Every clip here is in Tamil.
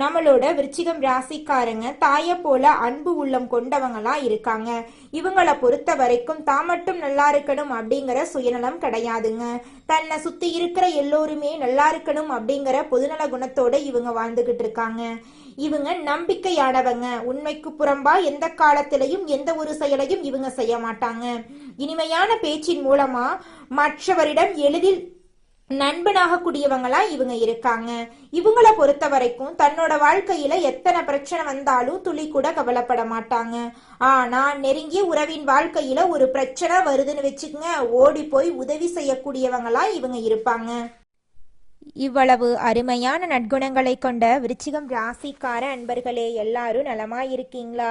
நம்மளோட விருச்சிகம் ராசிக்காரங்க தாய போல அன்பு உள்ளம் கொண்டவங்களா இருக்காங்க. இவங்கள பொறுத்த வரைக்கும் தான் மட்டும் நல்லா இருக்கணும் அப்படிங்கிற சுயநலம் கிடையாதுங்க. தன்னை சுத்தி இருக்கிற எல்லோருமே நல்லா இருக்கணும் அப்படிங்கிற பொதுநல குணத்தோட இவங்க வாழ்ந்துகிட்டு இருக்காங்க. இவங்க நம்பிக்கையானவங்க. உண்மைக்கு புறம்பா எந்த காலத்திலையும் எந்த ஒரு செயலையும் இவங்க செய்ய மாட்டாங்க. இனிமையான பேச்சின் மூலமா மற்றவரிடம் எளிதில் நண்பனாக கூடியவங்களா இவங்க இருக்காங்க. இவங்கள பொறுத்த வரைக்கும் தன்னோட வாழ்க்கையில எத்தனை பிரச்சனை வந்தாலும் துளி கூட கவலைப்பட மாட்டாங்க. ஆனா நெருங்கிய உறவின் வாழ்க்கையில ஒரு பிரச்சனை வருதுன்னு வச்சுக்கங்க ஓடி போய் உதவி செய்யக்கூடியவங்களா இவங்க இருப்பாங்க. இவ்வளவு அருமையான நற்குணங்களை கொண்ட விருச்சிகம் ராசிக்கார அன்பர்களே எல்லாரும் நலமா இருக்கீங்களா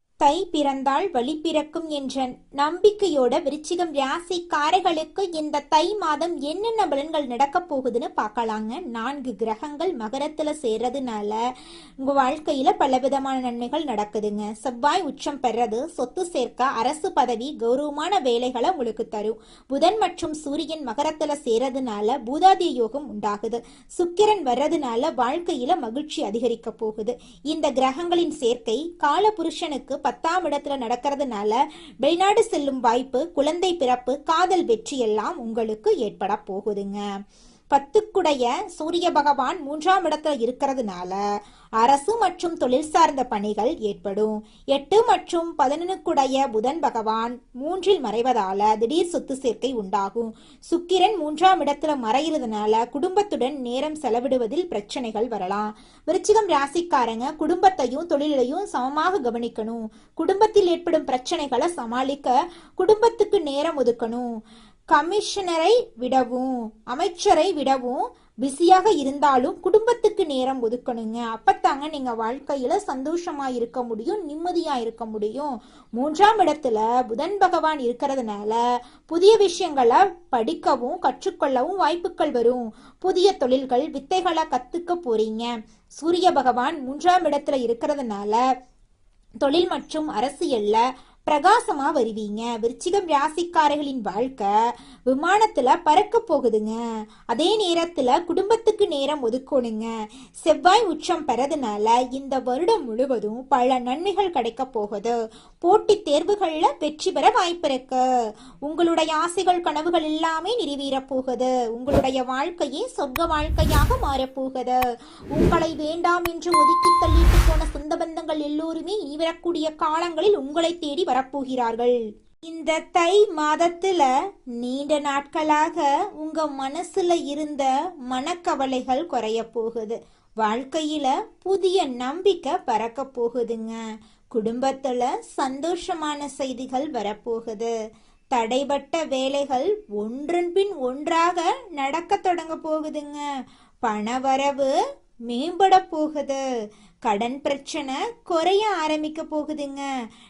தை பிறந்தால் வழி பிறக்கும் என்ற நம்பிக்கையோட விருச்சிகம் ராசிக்காரர்களுக்கு இந்த தை மாதம் என்னென்ன பலன்கள் நடக்க போகுதுன்னு பார்க்கலாங்க. நான்கு கிரகங்கள் மகரத்துல சேர்றதுனால உங்க வாழ்க்கையில பலவிதமான நன்மைகள் நடக்குதுங்க. செவ்வாய் உச்சம் பெறது சொத்து சேர்க்க அரசு பதவி கௌரவமான வேலைகளை உங்களுக்கு தரும். புதன் மற்றும் சூரியன் மகரத்துல சேர்றதுனால பூதாதிய யோகம் உண்டாகுது. சுக்கிரன் வர்றதுனால வாழ்க்கையில மகிழ்ச்சி அதிகரிக்க போகுது. இந்த கிரகங்களின் சேர்க்கை கால புருஷனுக்கு பத்தாம் இடத்துல நடக்கிறதுனால வெளிநாடு செல்லும் வாய்ப்பு குழந்தை பிறப்பு காதல் வெற்றி எல்லாம் உங்களுக்கு ஏற்பட போகுதுங்க. பத்துக்குடைய சூரிய பகவான் மூன்றாம் இடத்துல இருக்கிறதுனால அரசு மற்றும் தொழில் சார்ந்த பணிகள் ஏற்படும். எட்டு மற்றும் பதினொன்னுக்குடைய புதன் பகவான் மூன்றில் மறைவதால திடீர் சொத்து சேர்க்கை உண்டாகும். சுக்கிரன் மூன்றாம் இடத்துல மறைகிறதுனால குடும்பத்துடன் நேரம் செலவிடுவதில் பிரச்சனைகள் வரலாம். விருச்சிகம் ராசிக்காரங்க குடும்பத்தையும் தொழிலையும் சமமாக கவனிக்கணும். குடும்பத்தில் ஏற்படும் பிரச்சனைகளை சமாளிக்க குடும்பத்துக்கு நேரம் ஒதுக்கணும். கமிஷனரை விடவும் அமைச்சரை விடவும் பிஸியாக இருந்தாலும் குடும்பத்துக்கு நேரம் ஒதுக்கணுங்க. அப்பத்தாங்க நீங்க வாழ்க்கையில சந்தோஷமா இருக்க முடியும் நிம்மதியா இருக்க முடியும். மூன்றாம் இடத்துல புதன் பகவான் இருக்கிறதுனால புதிய விஷயங்களை படிக்கவும் கற்றுக்கொள்ளவும் வாய்ப்புகள் வரும். புதிய தொழில்கள் வித்தைகளை கத்துக்க போறீங்க. சூரிய பகவான் மூன்றாம் இடத்துல இருக்கிறதுனால தொழில் மற்றும் அரசியல்ல பிரகாசமா வருவீங்க. விருச்சிகம் ராசிக்காரர்களின் வாழ்க்கை விமானத்துல பறக்க போகுதுங்க. அதே நேரத்துல குடும்பத்துக்கு நேரம் ஒதுக்கணுங்க. செவ்வாய் உச்சம் பெறதுனால இந்த வருடம் முழுவதும் பல நன்மைகள் கிடைக்க போகுது. போட்டி தேர்வுகள்ல வெற்றி பெற வாய்ப்பு இருக்கு. உங்களுடைய ஆசைகள் கனவுகள் எல்லாமே நிறைவேற போகுது. உங்களுடைய வாழ்க்கையே சொர்க்க வாழ்க்கையாக மாறப்போகுது உங்களை வேண்டாம் என்று ஒதுக்கி தள்ளிட்டு போன சொந்த பந்தங்கள் எல்லோருமே இனி வரக்கூடிய காலங்களில் உங்களை தேடி வரப்போகிறார்கள் இந்த தை மாதத்துல நீண்ட நாட்களாக உங்க மனசுல இருந்த மனக்கவலைகள் குறைய போகுது. வாழ்க்கையில புதிய நம்பிக்கை பறக்க போகுதுங்க. குடும்பத்துல சந்தோஷமான செய்திகள் வரப்போகுது. தடைபட்ட வேலைகள் ஒன்றன் பின் ஒன்றாக நடக்க தொடங்க போகுதுங்க. பணவரவு மேம்பட போகுது. கடன் பிரச்சனை குறைய ஆரம்பிக்க போகுதுங்க.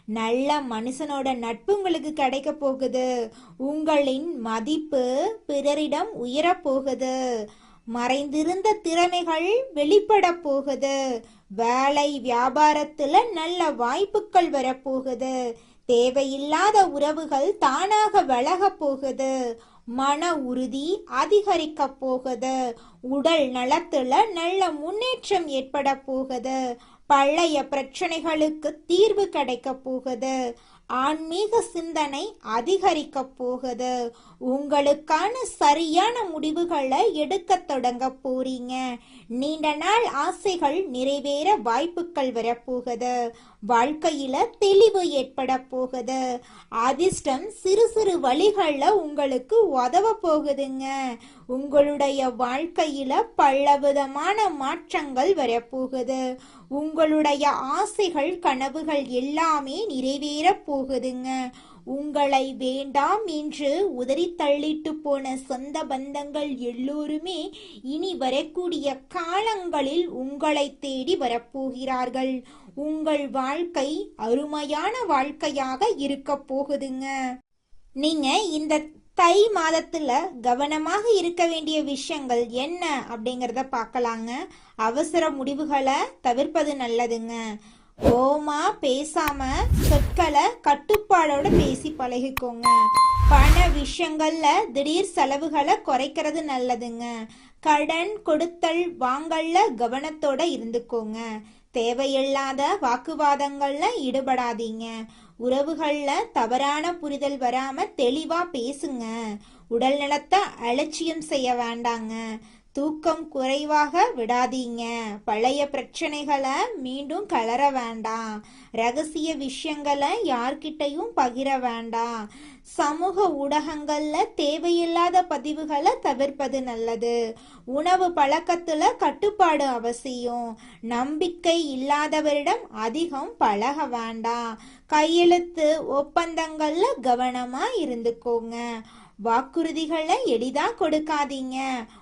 நல்ல மனுஷனோட நட்பு உங்களுக்கு கிடைக்க போகுது. உங்களின் மதிப்பு பிறரிடம் உயரப் போகுது. மறைந்திருந்த திறமைகள் வெளிப்பட போகுது. வேலை வியாபாரத்துல நல்ல வாய்ப்புகள் வரப்போகுது தேவையில்லாத உறவுகள் தானாக விலக போகுது. மன உறுதி அதிகரிக்க போகுது. உடல் நலத்துல நல்ல முன்னேற்றம் ஏற்பட போகுது. பழைய பிரச்சனைகளுக்கு தீர்வு கிடைக்க போகுது. ஆன்மீக சிந்தனை அதிகரிக்க போகுது. உங்களுக்கான சரியான முடிவுகளை எடுக்க தொடங்க போறீங்க. நீண்ட நாள் ஆசைகள் நிறைவேற வாய்ப்புகள் வரப்போகுது வாழ்க்கையில தெளிவு ஏற்பட போகுது. அதிர்ஷ்டம் சிறு சிறு வழிகள்ல உங்களுக்கு உதவ போகுதுங்க. உங்களுடைய வாழ்க்கையில பலவிதமான மாற்றங்கள் வரப்போகுது உங்களுடைய ஆசைகள் கனவுகள் எல்லாமே நிறைவேற போகுதுங்க. உங்களை வேண்டாம் என்று உதறி தள்ளிட்டு போன சொந்த பந்தங்கள் எல்லோருமே இனி வரக்கூடிய காலங்களில் உங்களை தேடி வரப்போகிறார்கள் உங்கள் வாழ்க்கை அருமையான வாழ்க்கையாக இருக்க போகுதுங்க. நீங்க இந்த தை மாதத்துல கவனமாக இருக்க வேண்டிய விஷயங்கள் என்ன அப்படிங்கறத பார்க்கலாங்க. அவசர முடிவுகளை தவிர்ப்பது நல்லதுங்க. ஓமா பேசாம சொற்களை கட்டுப்பாடோட பேசி பழகிக்கோங்க. பண விஷயங்கள்ல திடீர் செலவுகளை குறைக்கிறது நல்லதுங்க. கடன் கொடுத்தல் வாங்கல்ல கவனத்தோட இருந்துக்கோங்க. தேவையில்லாத வாக்குவாதங்கள்ல ஈடுபடாதீங்க. உறவுகள்ல தவறான புரிதல் வராம தெளிவா பேசுங்க. உடல் நலத்தை அலட்சியம் செய்ய வேண்டாங்க. தூக்கம் குறைவாக விடாதீங்க. பழைய பிரச்சனைகளை மீண்டும் கலர வேண்டாம். ரகசிய விஷயங்களை யார்கிட்டையும் பகிர வேண்டாம். சமூக ஊடகங்கள்ல தேவையில்லாத பதிவுகளை தவிர்ப்பது நல்லது. உணவு பழக்கத்துல கட்டுப்பாடு அவசியம். நம்பிக்கை இல்லாதவரிடம் அதிகம் பழக வேண்டாம். கையெழுத்து ஒப்பந்தங்கள்ல கவனமா இருந்துக்கோங்க. வாக்குறுதிகளை எளிதா கொடுக்காதீங்க.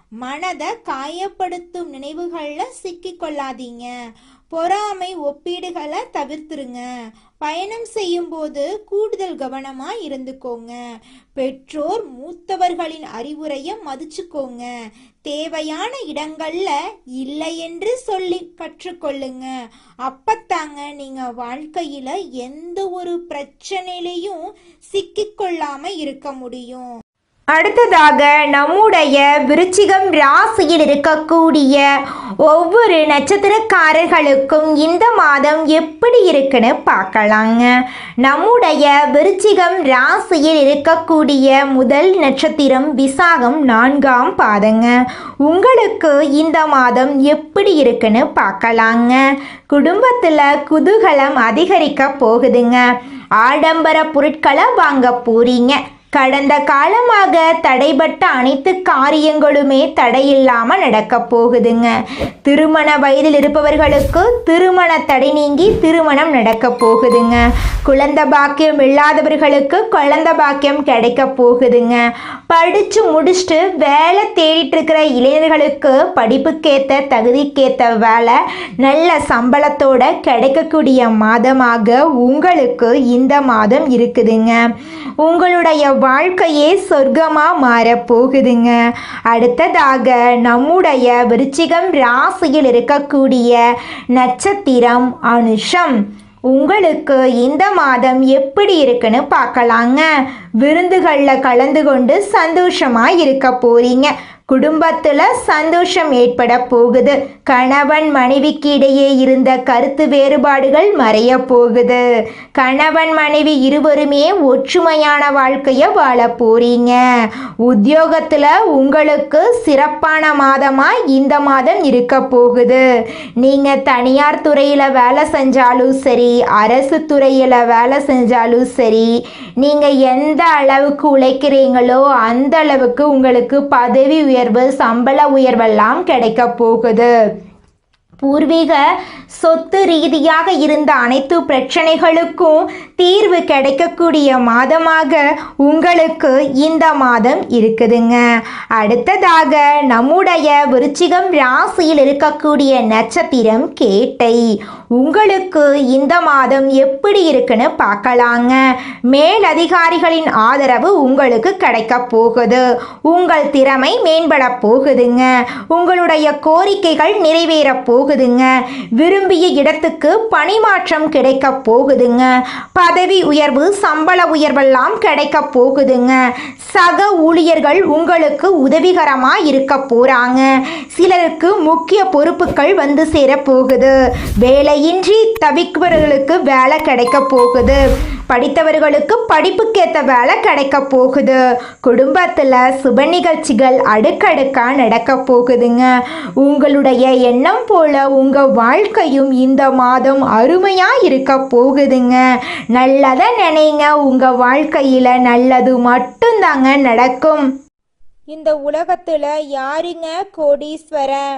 மனதை காயப்படுத்தும் நினைவுகள்ல சிக்கிக்கொள்ளாதீங்க பொறாமை ஒப்பீடுகளை தவிர்த்துருங்க. பயணம் செய்யும்போது கூடுதல் கவனமா இருந்துக்கோங்க. பெற்றோர் மூத்தவர்களின் அறிவுரையை மதிச்சுக்கோங்க. தேவையான இடங்கள்ல இல்லை என்று சொல்லி கற்றுக்கொள்ளுங்க. அப்பத்தாங்க நீங்க வாழ்க்கையில எந்த ஒரு பிரச்சனையிலையும் சிக்கிக்கொள்ளாம இருக்க முடியும். அடுத்ததாக நம்முடைய விருச்சிகம் ராசியில் இருக்கக்கூடிய ஒவ்வொரு நட்சத்திரக்காரர்களுக்கும் இந்த மாதம் எப்படி இருக்குன்னு பார்க்கலாங்க. நம்முடைய விருச்சிகம் ராசியில் இருக்கக்கூடிய முதல் நட்சத்திரம் விசாகம் நான்காம் பாதங்க. உங்களுக்கு இந்த மாதம் எப்படி இருக்குன்னு பார்க்கலாங்க. குடும்பத்தில் குதூகலம் அதிகரிக்க போகுதுங்க. ஆடம்பர பொருட்களை வாங்க போறீங்க. கடந்த காலமாக தடைபட்ட அனைத்து காரியங்களுமே தடையில்லாமல் நடக்க போகுதுங்க. திருமண வயதில் இருப்பவர்களுக்கு திருமண தடை நீங்கி திருமணம் நடக்க போகுதுங்க. குழந்த பாக்கியம் இல்லாதவர்களுக்கு குழந்த பாக்கியம் கிடைக்க போகுதுங்க. படித்து முடிச்சுட்டு வேலை தேடிட்டு இருக்கிற இளைஞர்களுக்கு படிப்புக்கேற்ற தகுதிக்கேற்ற வேலை நல்ல சம்பளத்தோட கிடைக்கக்கூடிய மாதமாக உங்களுக்கு இந்த மாதம் இருக்குதுங்க. உங்களுடைய வாழ்க்கையே சொர்க்கமாக மாறப்போகுதுங்க. அடுத்ததாக நம்முடைய விருச்சிகம் ராசியில் இருக்கக்கூடிய நட்சத்திரம் அனுஷம். உங்களுக்கு இந்த மாதம் எப்படி இருக்குன்னு பார்க்கலாங்க. விருந்துகளில் கலந்து கொண்டு சந்தோஷமாக இருக்க போறீங்க. குடும்பத்தில் சந்தோஷம் ஏற்பட போகுது. கணவன் மனைவிக்கு இடையே இருந்த கருத்து வேறுபாடுகள் மறைய போகுது. கணவன் மனைவி இருவருமே ஒற்றுமையான வாழ்க்கையை வாழ போறீங்க. உத்தியோகத்தில் உங்களுக்கு சிறப்பான மாதமாக இந்த மாதம் இருக்க போகுது. நீங்கள் தனியார் துறையில் வேலை செஞ்சாலும் சரி அரசு துறையில் வேலை செஞ்சாலும் சரி நீங்கள் எந்த அளவுக்கு உழைக்கிறீங்களோ அந்த அளவுக்கு உங்களுக்கு பதவி உயர்வு சம்பள உயர்வெல்லாம் கிடைக்க போகுது. பூர்வீக சொத்து ரீதியாக இருந்த அனைத்து பிரச்சனைகளுக்கும் தீர்வு கிடைக்கக்கூடிய மாதமாக உங்களுக்கு இந்த மாதம் இருக்குதுங்க. அடுத்ததாக நம்முடைய விருச்சிகம் ராசியில் இருக்கக்கூடிய நட்சத்திரம் கேட்டை. உங்களுக்கு இந்த மாதம் எப்படி இருக்குன்னு பார்க்கலாங்க. மேலதிகாரிகளின் ஆதரவு உங்களுக்கு கிடைக்க போகுது. உங்கள் திறமை மேம்பட போகுதுங்க. உங்களுடைய கோரிக்கைகள் நிறைவேற போகுதுங்க. விரும்பிய இடத்துக்கு பணிமாற்றம் கிடைக்க போகுதுங்க. பதவி உயர்வு சம்பள உயர்வெல்லாம் கிடைக்க போகுதுங்க. சக ஊழியர்கள் உங்களுக்கு உதவிகரமா இருக்க போறாங்க. சிலருக்கு முக்கிய பொறுப்புகள் வந்து சேர போகுது. வேலையின்றி தவிப்பவர்களுக்கு வேலை கிடைக்க போகுது. படித்தவர்களுக்கு படிப்புக்கேற்ற வேலை கிடைக்க போகுது. குடும்பத்தில் சுப நிகழ்ச்சிகள் அடுக்கடுக்காக நடக்க போகுதுங்க. உங்களுடைய எண்ணம் போல உங்கள் வாழ்க்கையும் இந்த மாதம் அருமையாக இருக்க போகுதுங்க. நல்லதை நினைங்க. உங்கள் வாழ்க்கையில் நல்லது மட்டும்தாங்க நடக்கும். இந்த உலகத்தில் யாருங்க கோடீஸ்வரன்?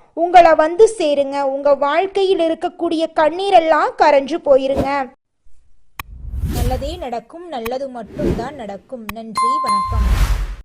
உங்களை வந்து சேருங்க. உங்க வாழ்க்கையில் இருக்கக்கூடிய கண்ணீரெல்லாம் கரைஞ்சு போயிருங்க. நல்லதே நடக்கும் நல்லது மட்டும்தான் நடக்கும். நன்றி வணக்கம்.